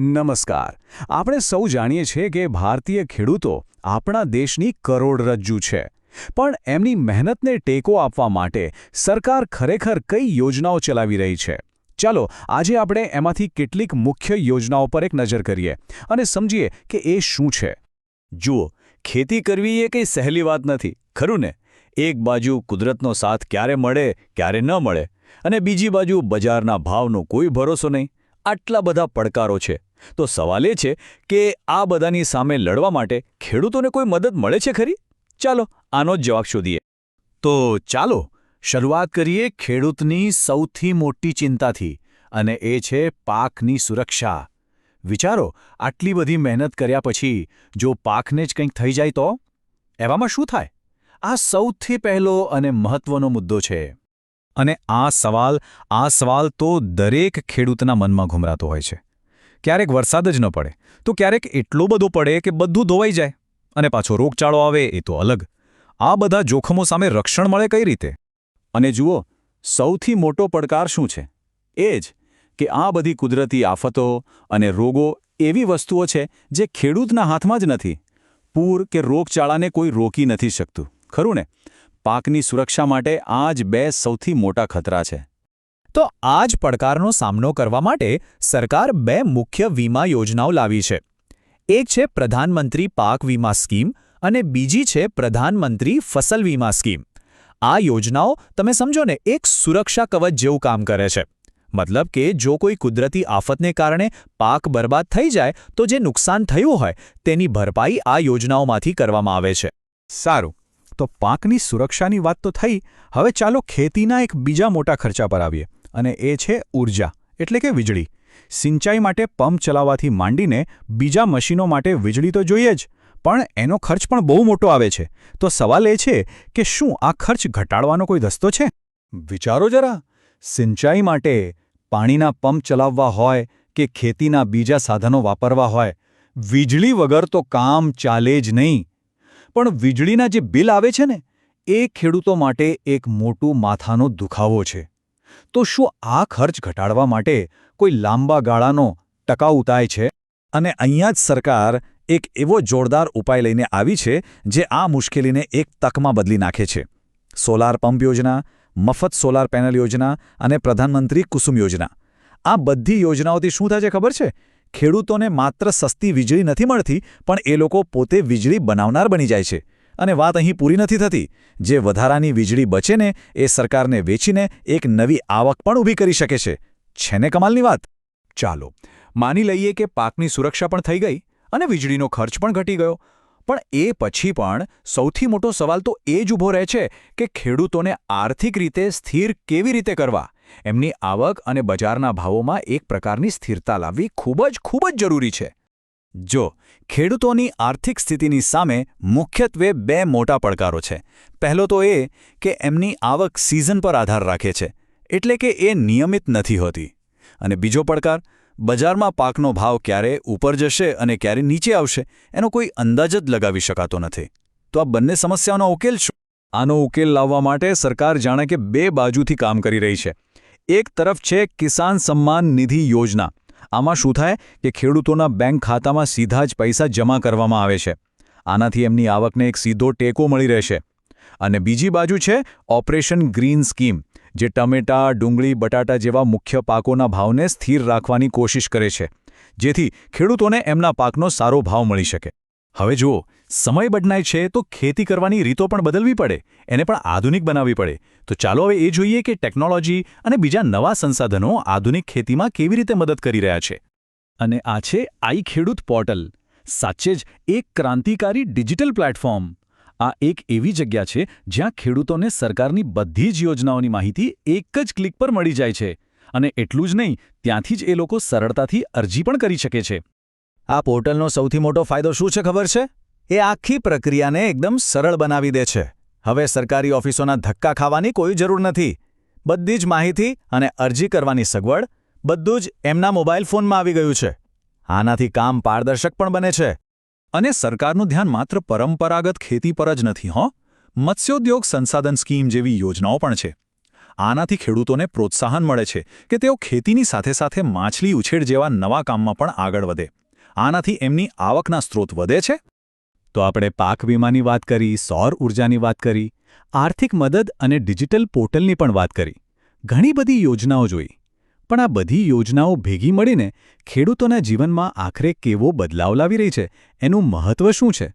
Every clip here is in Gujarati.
નમસ્કાર. આપણે સૌ જાણીએ છીએ કે ભારતીય ખેડૂતો આપણા દેશની કરોડરજ્જુ છે. પણ એમની મહેનતને ટેકો આપવા માટે સરકાર ખરેખર કઈ યોજનાઓ ચલાવી રહી છે? ચાલો, આજે આપણે એમાંથી કેટલીક મુખ્ય યોજનાઓ પર એક નજર કરીએ અને સમજીએ કે એ શું છે. જુઓ, ખેતી કરવી એ કંઈ સહેલી વાત નથી, ખરું ને? એક બાજુ કુદરતનો સાથ ક્યારે મળે, ક્યારે ન મળે, અને બીજી બાજુ બજારના ભાવનો કોઈ ભરોસો નહીં. આટલા બધા પડકારો છે. તો સવાલ એ છે કે આ બધાની સામે લડવા માટે ખેડૂતોને કોઈ મદદ મળે છે ખરી? ચાલો, આનો જ જવાબ શોધીએ. તો ચાલો, શરૂઆત કરીએ ખેડૂતની સૌથી મોટી ચિંતાથી, અને એ છે પાકની સુરક્ષા. વિચારો, આટલી બધી મહેનત કર્યા પછી જો પાકને જ કંઈક થઈ જાય તો? એવામાં શું થાય? આ સૌથી પહેલો અને મહત્વનો મુદ્દો છે. અને આ સવાલ આ સવાલ તો દરેક ખેડૂતના મનમાં ઘુમરાતો હોય છે. ક્યારેક વરસાદ જ ન પડે, તો ક્યારેક એટલો બધો પડે કે બધું ધોવાઈ જાય અને પાછો રોગચાળો આવે એ તો અલગ. આ બધા જોખમો સામે રક્ષણ મળે કઈ રીતે? અને જુઓ, સૌથી મોટો પડકાર શું છે? એ જ કે આ બધી કુદરતી આફતો અને રોગો એવી વસ્તુઓ છે જે ખેડૂતના હાથમાં જ નથી. પૂર કે રોગચાળાને કોઈ રોકી નથી શકતું. ખરું ને? પાકની સુરક્ષા માટે આ જ બે સૌથી મોટા ખતરા છે. તો આ જ પડકારનો સામનો કરવા માટે સરકાર બે મુખ્ય વીમા યોજનાઓ લાવી છે. એક છે પ્રધાનમંત્રી પાક વીમા સ્કીમ અને બીજી છે પ્રધાનમંત્રી ફસલ વીમા સ્કીમ. આ યોજનાઓ, તમે સમજો ને, એક સુરક્ષા કવચ જેવું કામ કરે છે. મતલબ કે જો કોઈ કુદરતી આફતને કારણે પાક બરબાદ થઈ જાય તો જે નુકસાન થયું હોય તેની ભરપાઈ આ યોજનાઓમાંથી કરવામાં આવે છે. સારું. તો પાકની સુરક્ષાની વાત તો થઈ, હવે ચાલો ખેતીના એક બીજા મોટા ખર્ચા પર આવીએ, અને એ છે ઊર્જા એટલે કે વીજળી. સિંચાઈ માટે પંપ ચલાવવાથી માંડીને બીજા મશીનો માટે વીજળી તો જોઈએ જ, પણ એનો ખર્ચ પણ બહુ મોટો આવે છે. તો સવાલ એ છે કે શું આ ખર્ચ ઘટાડવાનો કોઈ રસ્તો છે? વિચારો જરા. સિંચાઈ માટે પાણીના પંપ ચલાવવા હોય કે ખેતીના બીજા સાધનો વાપરવા હોય, વીજળી વગર તો કામ ચાલે જ નહીં. પણ વીજળીના જે બિલ આવે છે ને, એ ખેડૂતો માટે એક મોટું માથાનો દુખાવો છે. તો શું આ ખર્ચ ઘટાડવા માટે કોઈ લાંબા ગાળાનો ટકાઉ ઉતાય છે? અને અહીંયા જ સરકાર એક એવો જોરદાર ઉપાય લઈને આવી છે, જે આ મુશ્કેલીને એક તકમાં બદલી નાખે છે. સોલાર પંપ યોજના, મફત સોલાર પેનલ યોજના અને પ્રધાનમંત્રી કુસુમ યોજના. આ બધી યોજનાઓથી શું થશે ખબર છે? ખેડૂતોને માત્ર સસ્તી વીજળી નથી મળતી, પણ એ લોકો પોતે વીજળી બનાવનાર બની જાય છે. અને વાત અહીં પૂરી નથી થતી. જે વધારાની વીજળી બચે ને, એ સરકારને વેચીને એક નવી આવક પણ ઊભી કરી શકે છે. છે ને કમાલની વાત? ચાલો. માની લઈએ કે પાકની સુરક્ષા પણ થઈ ગઈ અને વીજળીનો ખર્ચ પણ ઘટી ગયો. પણ એ પછી પણ સૌથી મોટો સવાલ તો એ જ ઊભો રહે છે કે ખેડૂતોને આર્થિક રીતે સ્થિર કેવી રીતે કરવા? એમની આવક અને બજારના ભાવોમાં એક પ્રકારની સ્થિરતા લાવવી ખૂબ જ ખૂબ જ જરૂરી છે. જો, ખેડૂતોની આર્થિક સ્થિતિની સામે મુખ્યત્વે બે મોટા પડકારો છે. પહેલો તો એ કે એમની આવક સિઝન પર આધાર રાખે છે, એટલે કે એ નિયમિત નથી હોતી. અને બીજો પડકાર બજારમાં પાકનો ભાવ ક્યારે ઉપર જશે અને ક્યારે નીચે આવશે, એનો કોઈ અંદાજ જ લગાવી શકાતો નથી. તો આ બંને સમસ્યાઓનો ઉકેલ શું? આનો ઉકેલ લાવવા માટે સરકાર જાણે કે બે બાજુથી કામ કરી રહી છે. એક તરફ છે કિસાન સન્માન નિધિ યોજના. આમાં શું થાય કે ખેડૂતોના બેંક ખાતામાં સીધા જ પૈસા જમા કરવામાં આવે છે. આનાથી એમની આવકને એક સીધો ટેકો મળી રહેશે. અને બીજી બાજુ છે ઓપરેશન ગ્રીન સ્કીમ. જે ટમેટા, ડુંગળી, બટાટા જેવા મુખ્ય પાકોના ભાવને સ્થિર રાખવાની કોશિશ કરે છે, જેથી ખેડૂતોને એમના પાકનો સારો ભાવ મળી શકે. હવે જુઓ, સમય બદલાય છે તો ખેતી કરવાની રીતો પણ બદલવી પડે, એને પણ આધુનિક બનાવવી પડે. તો ચાલો હવે એ જોઈએ કે ટેકનોલોજી અને બીજા નવા સંસાધનો આધુનિક ખેતીમાં કેવી રીતે મદદ કરી રહ્યા છે. અને આ છે આઈ ખેડૂત પોર્ટલ, સાચે જ એક ક્રાંતિકારી ડિજિટલ પ્લેટફોર્મ. આ એક એવી જગ્યા છે જ્યાં ખેડૂતોને સરકારની બધી જ યોજનાઓની માહિતી એક જ ક્લિક પર મળી જાય છે. અને એટલું જ નહીં, ત્યાંથી જ એ લોકો સરળતાથી અરજી પણ કરી શકે છે. આ પોર્ટલનો સૌથી મોટો ફાયદો શું છે ખબર છે? એ આખી પ્રક્રિયાને એકદમ સરળ બનાવી દે છે. હવે સરકારી ઓફિસોના ધક્કા ખાવાની કોઈ જરૂર નથી. બધી જ માહિતી અને અરજી કરવાની સગવડ બધું જ એમના મોબાઈલ ફોનમાં આવી ગયું છે. આનાથી કામ પારદર્શક પણ બને છે. અને સરકારનું ધ્યાન માત્ર પરંપરાગત ખેતી પર જ નથી, હો. મત્સ્યોદ્યોગ સંસાધન સ્કીમ જેવી યોજનાઓ પણ છે. આનાથી ખેડૂતોને પ્રોત્સાહન મળે છે કે તેઓ ખેતીની સાથે સાથે માછલી ઉછેર જેવા નવા કામમાં પણ આગળ વધે. આનાથી એમની આવકના સ્ત્રોત વધે છે? તો આપણે પાક વીમાની વાત કરી, સૌર ઊર્જાની વાત કરી, આર્થિક મદદ અને ડિજિટલ પોર્ટલની પણ વાત કરી. ઘણી બધી યોજનાઓ જોઈ. પણ આ બધી યોજનાઓ ભેગી મળીને ખેડૂતોના જીવનમાં આખરે કેવો બદલાવ લાવી રહી છે, એનું મહત્વ શું છે?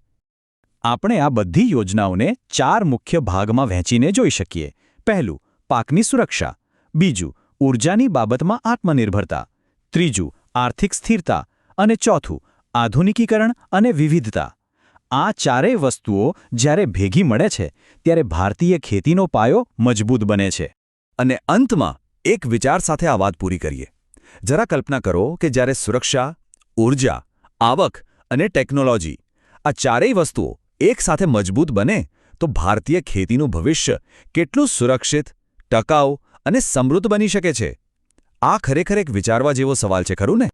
આપણે આ બધી યોજનાઓને ચાર મુખ્ય ભાગમાં વહેંચીને જોઈ શકીએ. પહેલું, પાકની સુરક્ષા. બીજું ઊર્જાની બાબતમાં આત્મનિર્ભરતા. ત્રીજું, આર્થિક સ્થિરતા. અને ચોથું, આધુનિકીકરણ અને વિવિધતા. આ ચારેય વસ્તુઓ જ્યારે ભેગી મળે છે, ત્યારે ભારતીય ખેતીનો પાયો મજબૂત બને છે. અને અંતમાં એક વિચાર સાથે આ વાત પૂરી કરીએ. જરા કલ્પના કરો કે જ્યારે સુરક્ષા ઊર્જા આવક અને ટેકનોલોજી આ ચારેય વસ્તુઓ એકસાથે મજબૂત બને, તો ભારતીય ખેતીનું ભવિષ્ય કેટલું સુરક્ષિત, ટકાઉ અને સમૃદ્ધ બની શકે છે? આ ખરેખર એક વિચારવા જેવો સવાલ છે, ખરું ને?